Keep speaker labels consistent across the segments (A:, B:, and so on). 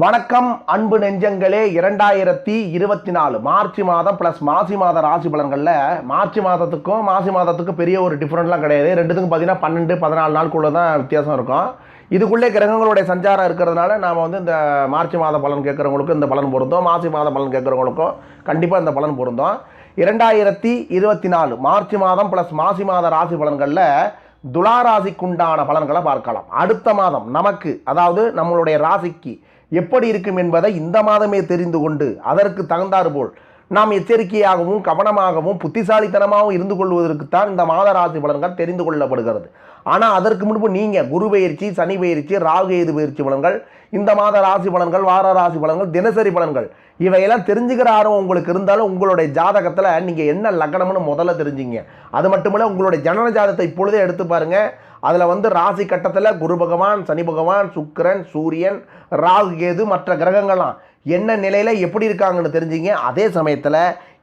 A: வணக்கம் அன்பு நெஞ்சங்களே. இரண்டாயிரத்தி இருபத்தி நாலு மார்ச் மாதம் ப்ளஸ் மாசி மாத ராசி பலன்களில் மார்ச் மாதத்துக்கும் மாசி மாதத்துக்கும் பெரிய ஒரு டிஃப்ரெண்ட்லாம் கிடையாது. ரெண்டுத்துக்கும் பார்த்தீங்கன்னா பன்னெண்டு பதினாலு நாளுக்குள்ளே தான் வித்தியாசம் இருக்கும். இதுக்குள்ளே கிரகங்களுடைய சஞ்சாரம் இருக்கிறதுனால நாம் வந்து இந்த மார்ச் மாத பலன் கேட்குறவங்களுக்கும் இந்த பலன் பொருந்தோம். மாசி மாத பலன் கேட்குறவங்களுக்கும் கண்டிப்பாக இந்த பலன் பொருந்தோம். இரண்டாயிரத்தி இருபத்தி நாலு மார்ச் மாதம் ப்ளஸ் மாசி மாத ராசி பலன்களில் துலா ராசிக்குண்டான பலன்களை பார்க்கலாம். அடுத்த மாதம் நமக்கு அதாவது நம்மளுடைய ராசிக்கு எப்படி இருக்கும் என்பதை இந்த மாதமே தெரிந்து கொண்டு அதற்கு தகுந்தாற்போல் நாம் எச்சரிக்கையாகவும் கவனமாகவும் புத்திசாலித்தனமாகவும் இருந்து கொள்வதற்குத்தான் இந்த மாத ராசி பலன்கள் தெரிந்து கொள்ளப்படுகிறது. ஆனால் அதற்கு முன்பு நீங்கள் குரு பயிற்சி சனி பயிற்சி ராகு எது பயிற்சி பலன்கள் இந்த மாத ராசி பலன்கள் வார ராசி பலன்கள் தினசரி பலன்கள் இவையெல்லாம் தெரிஞ்சுக்கிற ஆர்வம் உங்களுக்கு இருந்தாலும் உங்களுடைய ஜாதகத்தில் நீங்கள் என்ன லக்னம்னு முதல்ல தெரிஞ்சுங்க. அது மட்டுமில்ல உங்களுடைய ஜனன ஜாதகத்தை இப்பொழுதே எடுத்து பாருங்கள் அதில் வந்து ராசி கட்டத்தில் குரு பகவான் சனி பகவான் சுக்கிரன் சூரியன் ராகு கேது மற்ற கிரகங்கள்லாம் என்ன நிலையில் எப்படி இருக்காங்கன்னு தெரிஞ்சுங்க. அதே சமயத்தில்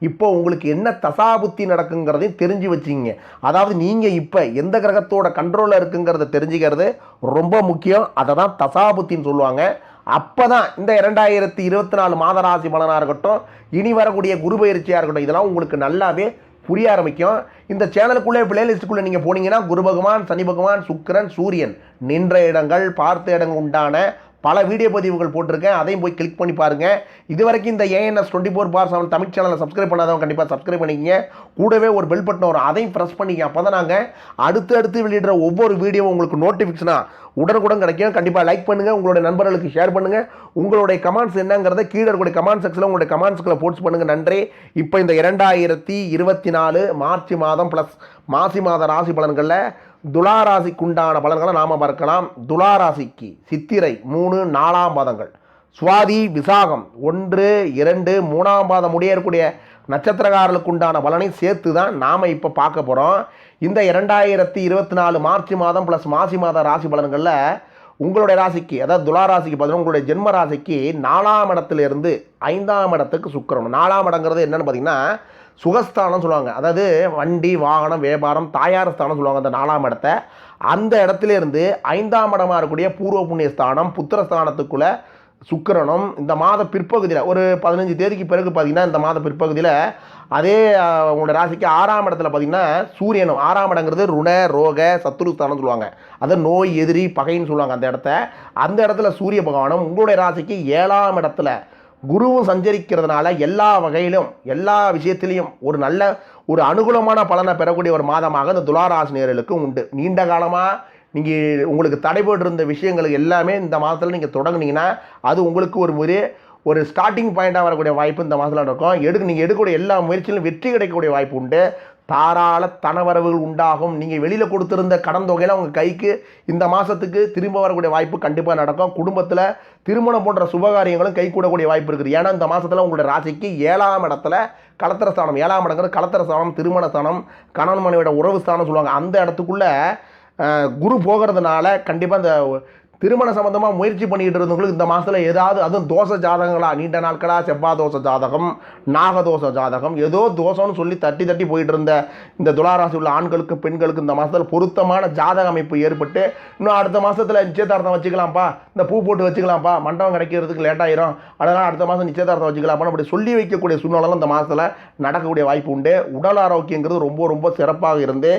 A: இப்போ உங்களுக்கு என்ன தசாபுத்தி நடக்குங்கிறதையும் தெரிஞ்சு வச்சிங்க. அதாவது நீங்கள் இப்போ எந்த கிரகத்தோட கண்ட்ரோலில் இருக்குங்கிறத தெரிஞ்சுக்கிறது ரொம்ப முக்கியம். அதை தான் தசாபுத்தின்னு சொல்லுவாங்க. அப்போ தான் இந்த இரண்டாயிரத்தி இருபத்தி நாலு மாத ராசி பலனாக இருக்கட்டும் இனி வரக்கூடிய குரு பயிற்சியாக இருக்கட்டும் இதெல்லாம் உங்களுக்கு நல்லாவே புரிய ஆரம்பிக்கும். இந்த சேனலுக்குள்ளே பிளேலிஸ்ட்டுக்குள்ளே நீங்கள் போனீங்கன்னா குரு பகவான் சனி பகவான் சுக்கிரன் சூரியன் நின்ற இடங்கள் பார்த்த இடங்கள் உண்டான பல வீடியோ பதிவுகள் போட்டிருக்கேன். அதையும் போய் கிளிக் பண்ணி பாருங்கள் இது வரைக்கும் இந்த ANS twenty four bar seven Tamil சேனலை சப்ஸ்கிரைப் பண்ணாதவங்க கண்டிப்பாக சப்ஸ்கிரைப் பண்ணிக்கங்க. கூடவே ஒரு பெல் பட்டன் வரும். அதையும் ப்ரெஸ் பண்ணிக்க அப்போ தான் நாங்கள் அடுத்து அடுத்து வெளியிடுற ஒவ்வொரு வீடியோவும் உங்களுக்கு நோட்டிஃபிகேஷனாக உடனுக்குடன் கிடைக்கும். கண்டிப்பாக லைக் பண்ணுங்கள் உங்களுடைய நண்பர்களுக்கு ஷேர் பண்ணுங்கள் உங்களுடைய கமெண்ட்ஸ் என்னங்கிறத கீழே இருக்கக்கூடிய கமெண்ட் செக்ஷனில் உங்களுடைய கமெண்ட்ஸ்களை போஸ்ட் பண்ணுங்கள் நன்றி. இப்போ இந்த இரண்டாயிரத்தி இருபத்தி நாலு மார்ச் மாதம் ப்ளஸ் மாசி மாத ராசி பலன்களில் துளாராசிக்குண்டான பலன்களை நாம் பார்க்கலாம். துளாராசிக்கு சித்திரை மூணு நாலாம் பாதங்கள். சுவாதி விசாகம் ஒன்று இரண்டு மூணாம் பாதம் முடிய இருக்கக்கூடிய நட்சத்திரக்காரர்களுக்கு உண்டான பலனை சேர்த்து தான் நாம் இப்போ பார்க்க போகிறோம் இந்த இரண்டாயிரத்தி இருபத்தி நாலு மார்ச் மாதம் ப்ளஸ் மாசி மாத ராசி பலன்களில் உங்களுடைய ராசிக்கு அதாவது துலா ராசிக்கு பார்த்தீங்கன்னா உங்களுடைய ஜென்ம ராசிக்கு நாலாம் இடத்துலேருந்து ஐந்தாம் இடத்துக்கு சுக்கிரன். நாலாம் இடங்கிறது என்னென்னு பார்த்தீங்கன்னா சுகஸ்தானம் சொல்லுவாங்க. அதாவது வண்டி வாகனம் வியாபாரம் தாயார் ஸ்தானம் சொல்லுவாங்க அந்த நாலாம் இடத்த. அந்த இடத்துல இருந்து ஐந்தாம் இடமாக இருக்கக்கூடிய பூர்வ புண்ணிய ஸ்தானம் புத்திரஸ்தானத்துக்குள்ளே சுக்கிரனும் இந்த மாத பிற்பகுதியில் ஒரு பதினஞ்சு தேதிக்கு பிறகு பார்த்தீங்கன்னா இந்த மாத பிற்பகுதியில் அதே உங்களோட ராசிக்கு ஆறாம் இடத்துல பார்த்தீங்கன்னா சூரியனும் ஆறாம் இடங்கிறது ருண ரோக சத்துருஸ்தானம் சொல்லுவாங்க. அதை நோய் எதிரி பகைன்னு சொல்லுவாங்க அந்த இடத்த. அந்த இடத்துல சூரிய பகவானும் உங்களுடைய ராசிக்கு ஏழாம் இடத்துல குருவும் சஞ்சரிக்கிறதுனால எல்லா வகையிலும் எல்லா விஷயத்திலையும் ஒரு நல்ல ஒரு அனுகூலமான பலனை பெறக்கூடிய ஒரு மாதமாக இந்த துளாராசி நேர்களுக்கு உண்டு. நீண்ட காலமாக நீங்கள் உங்களுக்கு தடைபட்டு இருந்த விஷயங்களுக்கு எல்லாமே இந்த மாதத்தில் நீங்கள் தொடங்குனீங்கன்னா அது உங்களுக்கு ஒரு முறை ஒரு ஸ்டார்டிங் பாயிண்ட்டாக வரக்கூடிய வாய்ப்பு இந்த மாதத்தில் இருக்கும் எடுக்க நீங்கள் எடுக்கக்கூடிய எல்லா முயற்சியிலும் வெற்றி கிடைக்கக்கூடிய வாய்ப்பு உண்டு. தாராள தனவரவுகள் உண்டாகும். நீங்கள் வெளியில் கொடுத்துருந்த கடன் தொகையில் உங்கள் கைக்கு இந்த மாதத்துக்கு திரும்ப வரக்கூடிய வாய்ப்பு கண்டிப்பாக நடக்கும். குடும்பத்தில் திருமணம் போன்ற சுபகாரியங்களும் கை கூடக்கூடிய வாய்ப்பு இருக்குது. ஏன்னா இந்த மாதத்தில் உங்களுடைய ராசிக்கு ஏழாம் இடத்துல கலத்திர ஸ்தானம். ஏழாம் இடங்கிறது கலத்திர ஸ்தானம் திருமண ஸ்தானம் கணவன் மனைவியோட உறவு ஸ்தானம் சொல்லுவாங்க. அந்த இடத்துக்குள்ளே குரு போகிறதுனால கண்டிப்பாக இந்த திருமண சம்பந்தமாக முயற்சி பண்ணிக்கிட்டு இருந்தவங்களுக்கு இந்த மாதத்தில் ஏதாவது அதுவும் தோசை ஜாதகங்களா? நீண்ட நாட்களாக செவ்வாய் தோசை ஜாதகம் நாகதோஷ ஜாதகம் ஏதோ தோஷம்னு சொல்லி தட்டி தட்டி போயிட்டு இருந்த இந்த துளாராசி உள்ள ஆண்களுக்கு பெண்களுக்கு இந்த மாதத்தில் பொருத்தமான ஜாதக அமைப்பு ஏற்பட்டு இன்னும் அடுத்த மாதத்தில் நிச்சயதார்த்தம் வச்சுக்கலாம்ப்பா. இந்த பூ போட்டு வச்சுக்கலாம்ப்பா. மண்டபம் கிடைக்கிறதுக்கு லேட் ஆயிரும். அதனால் அடுத்த மாதம் நிச்சயதார்த்தம் வச்சுக்கலாம்ப்பா. அப்படி சொல்லி வைக்கக்கூடிய சூழ்நிலை இந்த மாதத்தில் நடக்கக்கூடிய வாய்ப்பு உண்டு. உடல் ஆரோக்கியங்கிறது ரொம்ப ரொம்ப சிறப்பாக இருந்து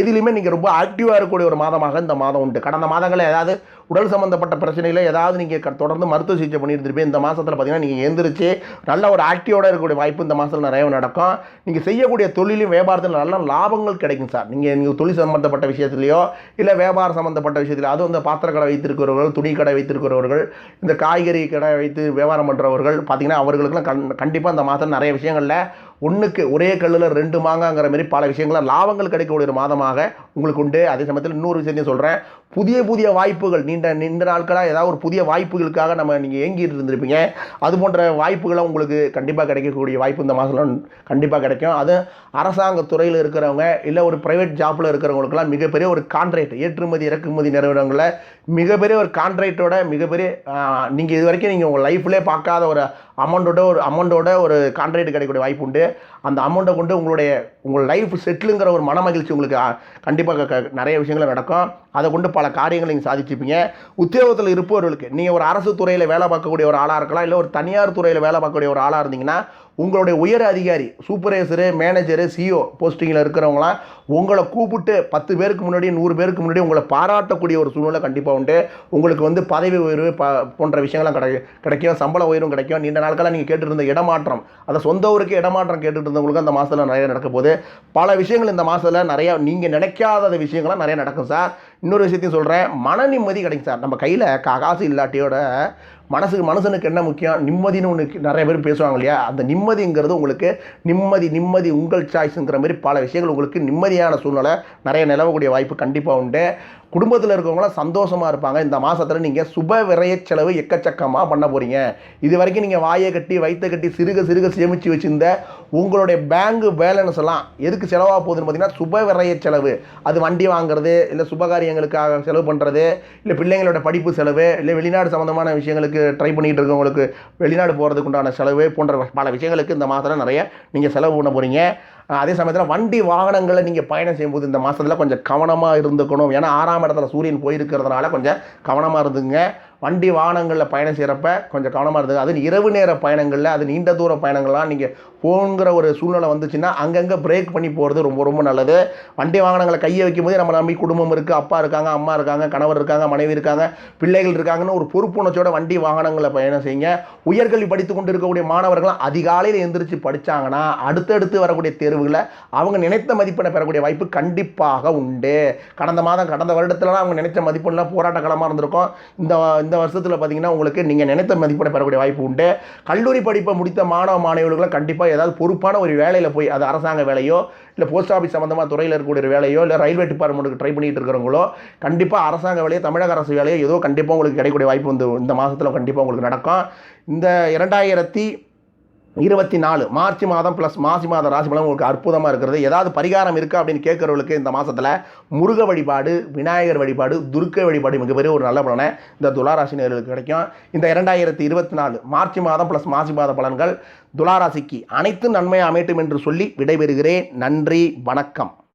A: எதிலுமே நீங்கள் ரொம்ப ஆக்டிவாக இருக்கக்கூடிய ஒரு மாதமாக இந்த மாதம் உண்டு. கடந்த மாதங்களில் ஏதாவது உடல் சம்மந்தப்பட்ட பிரச்சனையில் ஏதாவது நீங்கள் தொடர்ந்து மருத்துவ சிகிச்சை பண்ணிட்டு இந்த மாதத்தில் பார்த்தீங்கன்னா நீங்கள் எந்திரிச்சு நல்ல ஒரு ஆக்டிவோட இருக்கக்கூடிய வாய்ப்பு இந்த மாதத்தில் நிறைய நடக்கும். நீங்கள் செய்யக்கூடிய தொழிலும் வியாபாரத்தில் நல்ல லாபங்கள் கிடைக்கும் சார். நீங்கள் நீங்கள் தொழில் சம்மந்தப்பட்ட விஷயத்துலையோ இல்லை வியாபாரம் சம்மந்தப்பட்ட விஷயத்தில் அதுவும் இந்த பாத்திர கடை வைத்திருக்கிறவர்கள் துணி கடை வைத்திருக்கிறவர்கள் இந்த காய்கறி கடை வைத்து வியாபாரம் பண்ணுறவர்கள் பார்த்தீங்கன்னா அவர்களுக்கெல்லாம் கண் கண்டிப்பாக இந்த மாதம் நிறைய விஷயங்களில் ஒன்றுக்கு ஒரே கல்லில் ரெண்டு மாங்காங்கிற மாதிரி பல விஷயங்களாக லாபங்கள் கிடைக்கக்கூடிய ஒரு மாதமாக உங்களுக்கு உண்டு. அதே சமயத்தில் இன்னொரு விஷயத்தையும் சொல்கிறேன் புதிய புதிய வாய்ப்புகள் நீண்ட நீண்ட நாட்களாக ஏதாவது ஒரு புதிய வாய்ப்புகளுக்காக நம்ம நீங்கள் ஏங்கிட்டு இருந்திருப்பீங்க. அது போன்ற வாய்ப்புகளை உங்களுக்கு கண்டிப்பாக கிடைக்கக்கூடிய வாய்ப்பு இந்த மாதம் கண்டிப்பாக கிடைக்கும். அது அரசாங்க துறையில் இருக்கிறவங்க இல்லை ஒரு ப்ரைவேட் ஜாப்பில் இருக்கிறவங்களுக்கெல்லாம் மிகப்பெரிய ஒரு கான்ட்ராக்ட் ஏற்றுமதி இறக்குமதி நிறுவனங்களில் மிகப்பெரிய ஒரு கான்ட்ராக்டோட மிகப்பெரிய நீங்கள் இது வரைக்கும் நீங்கள் உங்கள் லைஃப்லேயே பார்க்காத ஒரு அமௌண்ட்டோட ஒரு அமௌண்ட்டோட ஒரு கான்ட்ராக்ட் கிடைக்கக்கூடிய வாய்ப்பு உண்டு. அந்த அமௌண்ட்டை கொண்டு உங்களுடைய உங்கள் லைஃப் செட்டிலுங்கிற ஒரு மன மகிழ்ச்சி உங்களுக்கு கண்டிப்பாக நிறைய விஷயங்கள் நடக்கும். அதை கொண்டு பல காரியங்களை நீங்கள் சாதிச்சுப்பீங்க உத்தியோகத்தில் இருப்பவர்களுக்கு நீங்கள் ஒரு அரசு துறையில் வேலை பார்க்கக்கூடிய ஒரு ஆளாக இருக்கலாம் இல்லை ஒரு தனியார் துறையில் வேலை பார்க்கக்கூடிய ஒரு ஆளாக இருந்தீங்கன்னா உங்களுடைய உயர் அதிகாரி சூப்பர்வைசரு மேனேஜரு சிஓ போஸ்டிங்கில் இருக்கிறவங்களாம் உங்களை கூப்பிட்டு பத்து பேருக்கு முன்னாடி நூறு பேருக்கு முன்னாடி உங்களை பாராட்டக்கூடிய ஒரு சூழ்நிலை கண்டிப்பாக உண்டு. உங்களுக்கு வந்து பதவி உயர்வு ப போன்ற விஷயங்கள்லாம் கிடை கிடைக்கும். சம்பள உயர்வும் கிடைக்கும். நீண்ட நாட்களாக நீங்கள் கேட்டுருந்த இருந்த இடமாற்றம் அதை சொந்த ஊருக்கு இடமாற்றம் கேட்டுட்டு இருந்தவங்களுக்கு அந்த மாதத்தில் நிறைய நடக்க போகுது. பல விஷயங்கள் இந்த மாதத்தில் நிறையா நீங்கள் நினைக்காத விஷயங்கள்லாம் நிறைய நடக்கும் சார். இன்னொரு விஷயத்தையும் சொல்கிறேன் மன நிம்மதி கிடைக்கும் சார். நம்ம கையில் காசு இல்லாட்டியோட மனசுக்கு மனுஷனுக்கு என்ன முக்கியம்? நிம்மதின்னு ஒன்று நிறைய பேர் பேசுவாங்க இல்லையா? அந்த நிம்மதிங்கிறது உங்களுக்கு நிம்மதி நிம்மதி உங்கள் சாய்ஸுங்கிற மாதிரி பல விஷயங்கள் உங்களுக்கு நிம்மதியான சூழ்நிலை நிறைய நிலவக்கூடிய வாய்ப்பு கண்டிப்பாக உண்டு. குடும்பத்தில் இருக்கவங்களாம் சந்தோஷமாக இருப்பாங்க. இந்த மாதத்தில் நீங்கள் சுப விரைய செலவு எக்கச்சக்கமாக பண்ண போகிறீங்க இது வரைக்கும் நீங்கள் வாயை கட்டி வயிற்ற கட்டி சிறுக சிறுக சேமித்து வச்சிருந்த உங்களுடைய பேங்கு பேலன்ஸ் எல்லாம் எதுக்கு செலவாக போகுதுன்னு பார்த்தீங்கன்னா சுப விரைய செலவு. அது வண்டி வாங்குறது இல்லை சுபகாரியங்களுக்காக செலவு பண்ணுறது இல்லை பிள்ளைங்களோட படிப்பு செலவு இல்லை வெளிநாடு சம்மந்தமான விஷயங்களுக்கு ட்ரை பண்ணிகிட்டு இருக்கவங்களுக்கு வெளிநாடு போகிறதுக்கு உண்டான செலவு போன்ற பல விஷயங்களுக்கு இந்த மாதத்தில் நிறைய நீங்கள் செலவு பண்ண போகிறீங்க அதே சமயத்தில் வண்டி வாகனங்களை நீங்கள் பயணம் செய்யும்போது இந்த மாதத்தில் கொஞ்சம் கவனமாக இருந்துக்கணும். ஏன்னா ஆறாம் இடத்துல சூரியன் போயிருக்கிறதுனால கொஞ்சம் கவனமாக இருந்துங்க. வண்டி வாகனங்களில் பயணம் செய்கிறப்ப கொஞ்சம் கவனமாக இருந்தது அது இரவு நேர பயணங்களில் அது நீண்ட தூர பயணங்கள்லாம் நீங்கள் போங்கிற ஒரு சூழ்நிலை வந்துச்சுன்னா அங்கங்கே பிரேக் பண்ணி போகிறது ரொம்ப ரொம்ப நல்லது. வண்டி வாகனங்களை கையை வைக்கும்போது நம்ம நம்பி குடும்பம் இருக்குது அப்பா இருக்காங்க அம்மா இருக்காங்க கணவர் இருக்காங்க மனைவி இருக்காங்க பிள்ளைகள் இருக்காங்கன்னு ஒரு பொறுப்புணர்ச்சியோட வண்டி வாகனங்களை பயணம் செய்யுங்க. உயர்கல்வி படித்து கொண்டு இருக்கக்கூடிய மாணவர்கள்லாம் அதிகாலையில் எந்திரிச்சு படித்தாங்கன்னா அடுத்தடுத்து வரக்கூடிய தேர்வுகளை அவங்க நினைத்த மதிப்பெண்ணை பெறக்கூடிய வாய்ப்பு கண்டிப்பாக உண்டு. கடந்த மாதம் கடந்த வருடத்துலலாம் அவங்க நினைத்த மதிப்பெண்ணெலாம் போராட்ட களமாக இருந்திருக்கும். இந்த இந்த வருஷத்தில் பார்த்தீங்கன்னா உங்களுக்கு நீங்கள் நினைத்த மதிப்பெண்ணை பெறக்கூடிய வாய்ப்பு உண்டு. கல்லூரி படிப்பை முடித்த மாணவ மாணவிகளுக்கெல்லாம் கண்டிப்பாக ஏதாவது பொறுப்பான ஒரு வேலையில் போய் அது அரசாங்க வேலையோ இல்லை போஸ்ட் ஆஃபீஸ் சம்மந்தமாக துறையில் இருக்கக்கூடிய ஒரு வேலையோ இல்லை ரயில்வே டிபார்ட்மெண்ட்டுக்கு ட்ரை பண்ணிட்டு இருக்கிறவங்களோ கண்டிப்பாக அரசாங்க வேலையோ தமிழக அரசு வேலையோ ஏதோ கண்டிப்பாக உங்களுக்கு கிடைக்கக்கூடிய வாய்ப்பு வந்து இந்த மாதத்தில் கண்டிப்பாக உங்களுக்கு நடக்கும். இந்த இரண்டாயிரத்தி இருபத்தி நாலு. மார்ச் மாதம் ப்ளஸ் மாசி மாத ராசி பலன் உங்களுக்கு அற்புதமாக இருக்கிறது. ஏதாவது பரிகாரம் இருக்கா அப்படின்னு கேட்குறவங்களுக்கு இந்த மாதத்தில் முருக வழிபாடு விநாயகர் வழிபாடு துர்க்க வழிபாடு மிகப்பெரிய ஒரு நல்ல பலனை இந்த துளாராசினியர்களுக்கு கிடைக்கும். இந்த இரண்டாயிரத்தி இருபத்தி நாலு மார்ச் மாதம் ப்ளஸ் மாசி மாத பலன்கள் துளாராசிக்கு அனைத்து நன்மையை அமையட்டும் என்று சொல்லி விடைபெறுகிறேன். நன்றி வணக்கம்.